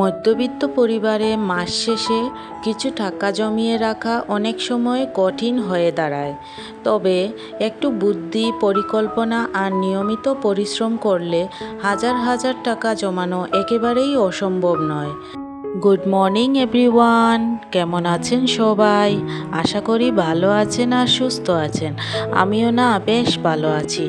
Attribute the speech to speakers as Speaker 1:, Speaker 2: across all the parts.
Speaker 1: মধ্যবিত্ত পরিবারে মাস শেষে কিছু টাকা জমিয়ে রাখা অনেক সময় কঠিন হয়ে দাঁড়ায়। তবে একটু বুদ্ধি, পরিকল্পনা আর নিয়মিত পরিশ্রম করলে হাজার হাজার টাকা জমানো একেবারেই অসম্ভব নয়। Good morning, everyone. কেমন আছেন সবাই? আশা করি ভালো আছেন আর সুস্থ আছেন। আমিও না, বেশ ভালো আছি।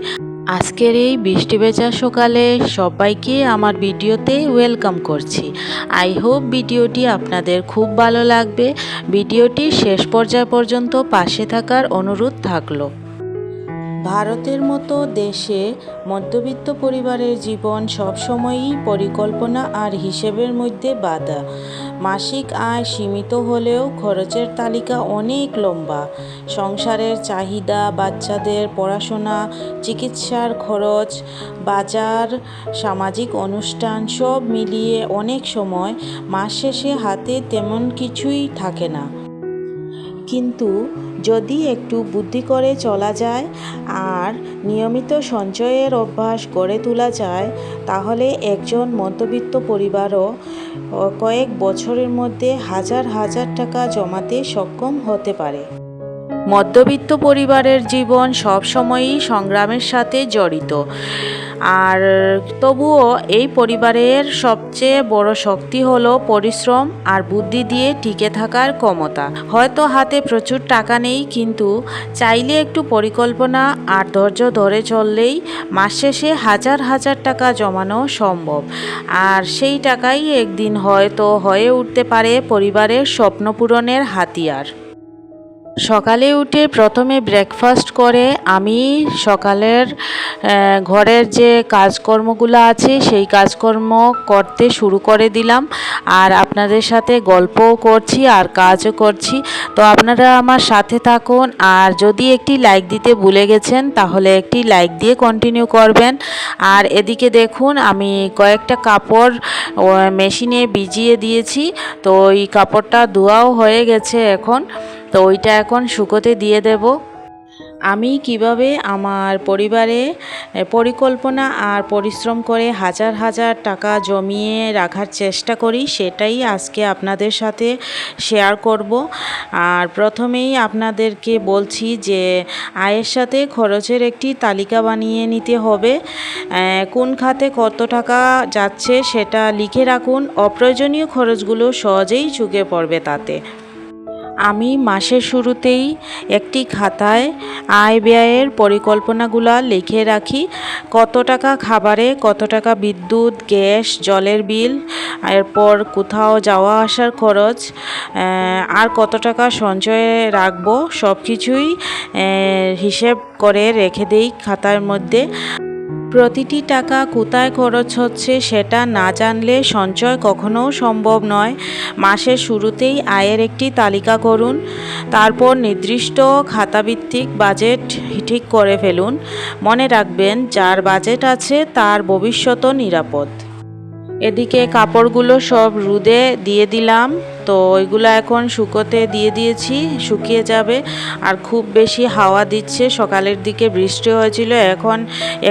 Speaker 1: আজকের এই বৃষ্টি ভেজা সকালে সবাইকে আমার ভিডিওতে ওয়েলকাম করছি। আই হোপ ভিডিওটি আপনাদের খুব ভালো লাগবে। ভিডিওটি শেষ পর্যায় পর্যন্ত পাশে থাকার অনুরোধ থাকল। ভারতের মতো দেশে মধ্যবিত্ত পরিবারের জীবন সবসময়ই পরিকল্পনা আর হিসেবের মধ্যে বাঁধা। মাসিক আয় সীমিত হলেও খরচের তালিকা অনেক লম্বা। সংসারের চাহিদা, বাচ্চাদের পড়াশোনা, চিকিৎসার খরচ, বাজার, সামাজিক অনুষ্ঠান সব মিলিয়ে অনেক সময় মাস শেষে হাতে তেমন কিছুই থাকে না। কিন্তু যদি একটু বুদ্ধি করে চলা যায় আর নিয়মিত সঞ্চয়ের অভ্যাস গড়ে তোলা যায়, তাহলে একজন মধ্যবিত্ত পরিবারও কয়েক বছরের মধ্যে হাজার হাজার টাকা জমাতে সক্ষম হতে পারে। মধ্যবিত্ত পরিবারের জীবন সবসময়ই সংগ্রামের সাথে জড়িত। আর তবুও এই পরিবারের সবচেয়ে বড় শক্তি হলো পরিশ্রম আর বুদ্ধি দিয়ে টিকে থাকার ক্ষমতা। হয়তো হাতে প্রচুর টাকা নেই, কিন্তু চাইলে একটু পরিকল্পনা আর ধৈর্য ধরে চললেই মাস শেষে হাজার হাজার টাকা জমানো সম্ভব। আর সেই টাকাই একদিন হয়তো হয়ে উঠতে পারে পরিবারের স্বপ্ন পূরণের হাতিয়ার। সকালে উঠে প্রথমে ব্রেকফাস্ট করে, আমি সকালের ঘরের যে কাজকর্মগুলো আছে সেই কাজকর্ম করতে শুরু করে দিলাম। আর আপনাদের সাথে গল্পও করছি, আর কাজও করছি। তো আপনারা আমার সাথে থাকুন, আর যদি একটি লাইক দিতে ভুলে গেছেন, তাহলে একটি লাইক দিয়ে কন্টিনিউ করবেন। আর এদিকে দেখুন, আমি কয়েকটা কাপড় মেশিনে ভিজিয়ে দিয়েছি। তো এই কাপড়টা ধোয়াও হয়ে গেছে এখন। তো ওইটা এখন শুকোতে দিয়ে দেব। আমি কীভাবে আমার পরিবারে পরিকল্পনা আর পরিশ্রম করে হাজার হাজার টাকা জমিয়ে রাখার চেষ্টা করি, সেটাই আজকে আপনাদের সাথে শেয়ার করব। আর প্রথমেই আপনাদেরকে বলছি যে আয়ের সাথে খরচের একটি তালিকা বানিয়ে নিতে হবে। কোন খাতে কত টাকা যাচ্ছে সেটা লিখে রাখুন। অপ্রয়োজনীয় খরচগুলো সহজেই চুকে পড়বে তাতে। আমি মাসের শুরুতেই একটি খাতায় আয় ব্যয়ের পরিকল্পনাগুলো লিখে রাখি। কত টাকা খাবারে, কত টাকা বিদ্যুৎ, গ্যাস, জলের বিল, এরপর কোথাও যাওয়া আসার খরচ আর কত টাকা সঞ্চয়ে রাখব সব কিছুই হিসেব করে রেখে দেই খাতার মধ্যে। প্রতিটি টাকা কোথায় খরচ হচ্ছে সেটা না জানলে সঞ্চয় কখনোও সম্ভব নয়। মাসের শুরুতেই আয়ের একটি তালিকা করুন, তারপর নির্দিষ্ট খাতাভিত্তিক বাজেট ঠিক করে ফেলুন। মনে রাখবেন, যার বাজেট আছে তার ভবিষ্যতও নিরাপদ। এদিকে কাপড়গুলো সব রুদে দিয়ে দিলাম। তো ওইগুলো এখন শুকোতে দিয়ে দিয়েছি, শুকিয়ে যাবে। আর খুব বেশি হাওয়া দিচ্ছে, সকালের দিকে বৃষ্টি হয়েছিল, এখন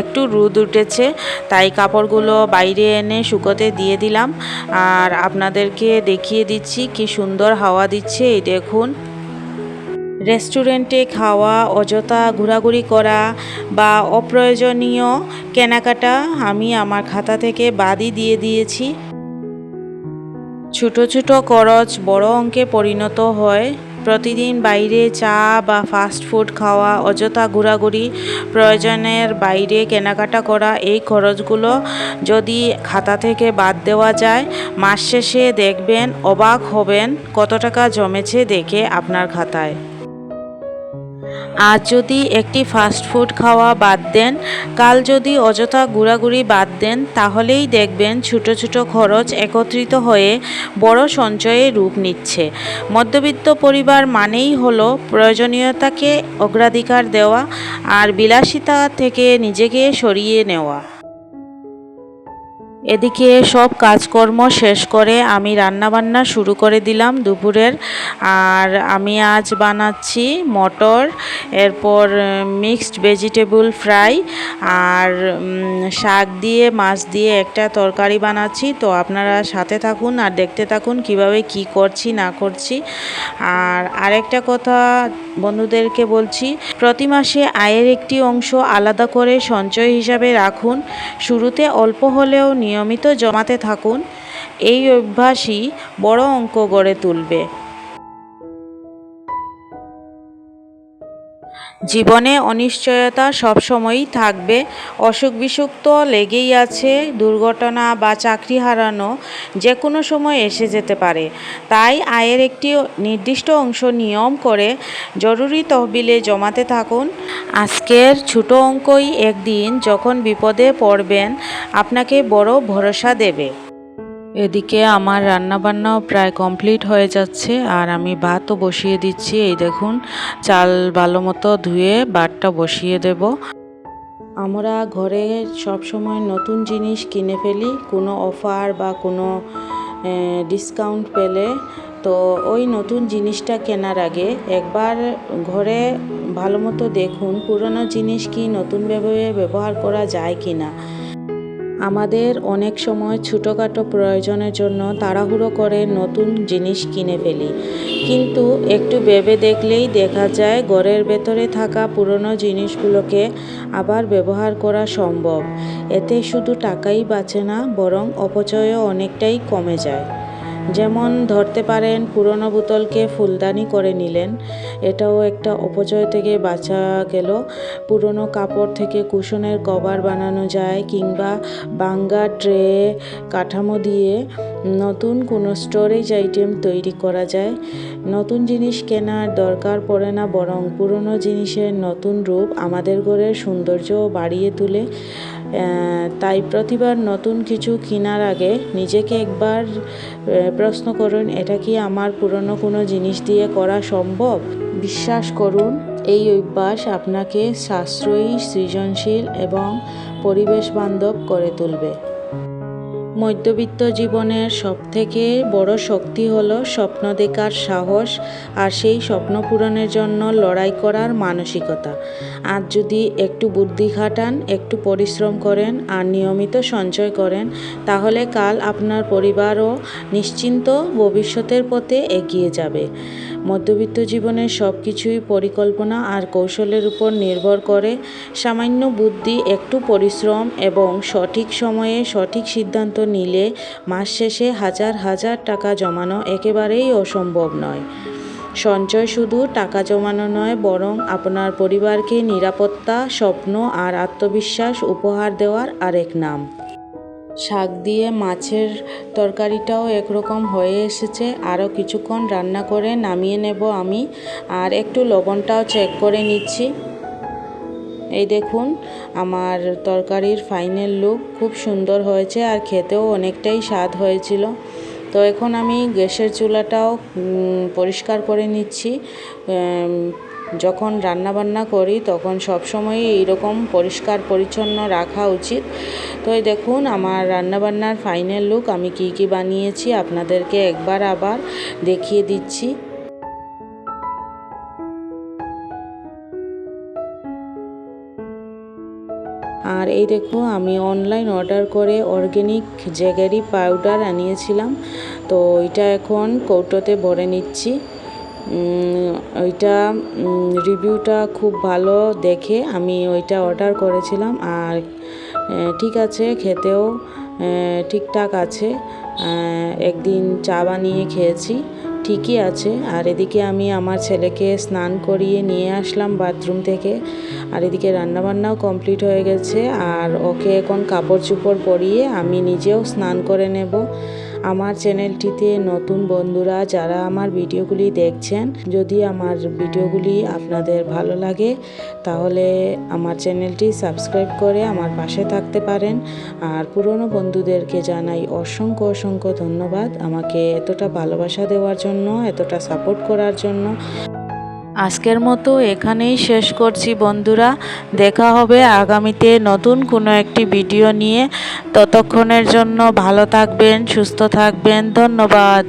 Speaker 1: একটু রোদ উঠেছে। তাই কাপড়গুলো বাইরে এনে শুকোতে দিয়ে দিলাম। আর আপনাদেরকে দেখিয়ে দিচ্ছি কি সুন্দর হাওয়া দিচ্ছে, এই দেখুন। রেস্টুরেন্টে খাওয়া, অযথা ঘোরাঘুরি করা বা অপ্রয়োজনীয় কেনাকাটা আমি আমার খাতা থেকে বাদই দিয়ে দিয়েছি। ছোট ছোট খরচ বড় অঙ্কে পরিণত হয়। প্রতিদিন বাইরে চা বা ফাস্ট ফুড খাওয়া, অযথা ঘোরাঘুরি, প্রয়োজনের বাইরে কেনাকাটা করা, এই খরচগুলো যদি খাতা থেকে বাদ দেওয়া যায়, মাস শেষে দেখবেন, অবাক হবেন কত টাকা জমেছে দেখে আপনার খাতায়। আজ যদি একটি ফাস্ট ফুড খাওয়া বাদ দেন, কাল যদি অযথা গুড়াগুড়ি বাদ দেন, তাহলেই দেখবেন ছোট ছোট খরচ একত্রিত হয়ে বড় সঞ্চয়ে রূপ নিচ্ছে। মধ্যবিত্ত পরিবার মানেই হল প্রয়োজনীয়তাকে অগ্রাধিকার দেওয়া আর বিলাসিতা থেকে নিজেকে সরিয়ে নেওয়া। এদিকে সব কাজকর্ম শেষ করে আমি রান্না বান্না শুরু করে দিলাম দুপুরের। আর আমি আজ বানাচ্ছি মটর, এরপর মিক্সড ভেজিটেবল ফ্রাই আর শাক দিয়ে, মাছ দিয়ে একটা তরকারি বানাচ্ছি। তো আপনারা সাথে থাকুন আর দেখতে থাকুন কীভাবে কি করছি, না করছি। আর আরেকটা কথা বন্ধুদেরকে বলছি, প্রতি মাসে আয়ের একটি অংশ আলাদা করে সঞ্চয় হিসাবে রাখুন। শুরুতে অল্প হলেও নিয়মিত জমাতে থাকুন। এই অভ্যাসই বড় অঙ্ক গড়ে তুলবে। জীবনে অনিশ্চয়তা সবসময়ই থাকবে। অসুখ বিসুখ তো লেগেই আছে, দুর্ঘটনা বা চাকরি হারানো যে কোনো সময় এসে যেতে পারে। তাই আয়ের একটি নির্দিষ্ট অংশ নিয়ম করে জরুরি তহবিলে জমাতে থাকুন। আজকের ছোট অঙ্কই একদিন যখন বিপদে পড়বেন, আপনাকে বড় ভরসা দেবে। এদিকে আমার রান্নাবান্নাও প্রায় কমপ্লিট হয়ে যাচ্ছে, আর আমি ভাতও বসিয়ে দিচ্ছি। এই দেখুন, চাল ভালো মতো ধুয়ে ভাতটা বসিয়ে দেব। আমরা ঘরে সব সময় নতুন জিনিস কিনে ফেলি, কোনো অফার বা কোনো ডিসকাউন্ট পেলে। তো ওই নতুন জিনিসটা কেনার আগে একবার ঘরে ভালো মতো দেখুন, পুরনো জিনিস কি নতুনভাবে ব্যবহার করা যায় কি না আমাদের অনেক সময় ছোটোখাটো প্রয়োজনের জন্য তাড়াহুড়ো করে নতুন জিনিস কিনে ফেলি। কিন্তু একটু ভেবে দেখলেই দেখা যায় ঘরের ভেতরে থাকা পুরনো জিনিসগুলোকে আবার ব্যবহার করা সম্ভব। এতে শুধু টাকাই বাঁচে না, বরং অপচয়ও অনেকটাই কমে যায়। যেমন ধরতে পারেন, পুরনো বোতলকে ফুলদানি করে নিলেন। এটাও একটা অপচয় থেকে বাঁচা গেল। পুরনো কাপড় থেকে কুশনের কভার বানানো যায় কিংবা বাঙ্গা ট্রে, কাঠামো দিয়ে নতুন কোনো স্টোরেজ আইটেম তৈরি করা যায়। নতুন জিনিস কেনার দরকার পড়ে না, বরং পুরনো জিনিসের নতুন রূপ আমাদের ঘরের সৌন্দর্য বাড়িয়ে তোলে। তাই প্রতিবার নতুন কিছু কেনার আগে নিজেকে একবার প্রশ্ন করুন, এটা কি আমার পুরনো কোনো জিনিস দিয়ে করা সম্ভব? বিশ্বাস করুন, এই অভ্যাস আপনাকে সাশ্রয়ী, সৃজনশীল এবং পরিবেশ বান্ধব করে তুলবে। মধ্যবিত্ত জীবনের সবথেকে বড় শক্তি হলো স্বপ্ন দেখার সাহস আর সেই স্বপ্ন পূরণের জন্য লড়াই করার মানসিকতা। আজ যদি একটু বুদ্ধি খাটান, একটু পরিশ্রম করেন আর নিয়মিত সঞ্চয় করেন, তাহলে কাল আপনার পরিবারও নিশ্চিন্ত ভবিষ্যতের পথে এগিয়ে যাবে। মধ্যবিত্ত জীবনের সব কিছুই পরিকল্পনা আর কৌশলের উপর নির্ভর করে। সামান্য বুদ্ধি, একটু পরিশ্রম এবং সঠিক সময়ে সঠিক সিদ্ধান্ত নিলে মাস শেষে হাজার হাজার টাকা জমানো একেবারেই অসম্ভব নয়। সঞ্চয় শুধু টাকা জমানো নয়, বরং আপনার পরিবারকে নিরাপত্তা, স্বপ্ন আর আত্মবিশ্বাস উপহার দেওয়ার আরেক নাম। শাক দিয়ে মাছের তরকারিটাও একরকম হয়ে এসেছে। আরও কিছুক্ষণ রান্না করে নামিয়ে নেব আমি। আর একটু লবণটাও চেক করে নিচ্ছি। এই দেখুন, আমার তরকারির ফাইনাল লুক খুব সুন্দর হয়েছে আর খেতেও অনেকটাই স্বাদ হয়েছিল। তো এখন আমি গ্যাসের চুলাটাও পরিষ্কার করে নিচ্ছি। যখন রান্নাবান্না করি, তখন সবসময়ই এইরকম পরিষ্কার পরিচ্ছন্ন রাখা উচিত। তো এই দেখুন, আমার রান্নাবান্নার ফাইনাল লুক আমি কি কি বানিয়েছি, আপনাদেরকে একবার আবার দেখিয়ে দিচ্ছি। আর এই দেখো আমি অনলাইন অর্ডার করে অর্গ্যানিক জেগারি পাউডার আনিয়েছিলাম। তো এটা এখন কৌটোতে ভরে নিচ্ছি। ওইটা রিভিউটা খুব ভালো দেখে আমি ওইটা অর্ডার করেছিলাম আর ঠিক আছে, খেতেও ঠিকঠাক আছে একদিন চা বানিয়ে খেয়েছি, ঠিকই আছে। আর এদিকে আমি আমার ছেলেকে স্নান করিয়ে নিয়ে আসলাম বাথরুম থেকে। আর এদিকে রান্নাবান্নাও কমপ্লিট হয়ে গেছে। আর ওকে এখন কাপড় চোপড় পরিয়ে আমি নিজেও স্নান করে নেব। আমার চ্যানেলটিতে নতুন বন্ধুরা যারা আমার ভিডিওগুলি দেখছেন, যদি আমার ভিডিওগুলি আপনাদের ভালো লাগে, তাহলে আমার চ্যানেলটি সাবস্ক্রাইব করে আমার পাশে থাকতে পারেন। আর পুরনো বন্ধুদেরকে জানাই অসংখ্য অসংখ্য ধন্যবাদ আমাকে এতটা ভালোবাসা দেওয়ার জন্য, এতটা সাপোর্ট করার জন্য। আজকের মতো এখানেই শেষ করছি বন্ধুরা। দেখা হবে আগামীতে নতুন কোনো একটি ভিডিও নিয়ে। ততক্ষণের জন্য ভালো থাকবেন, সুস্থ থাকবেন। ধন্যবাদ।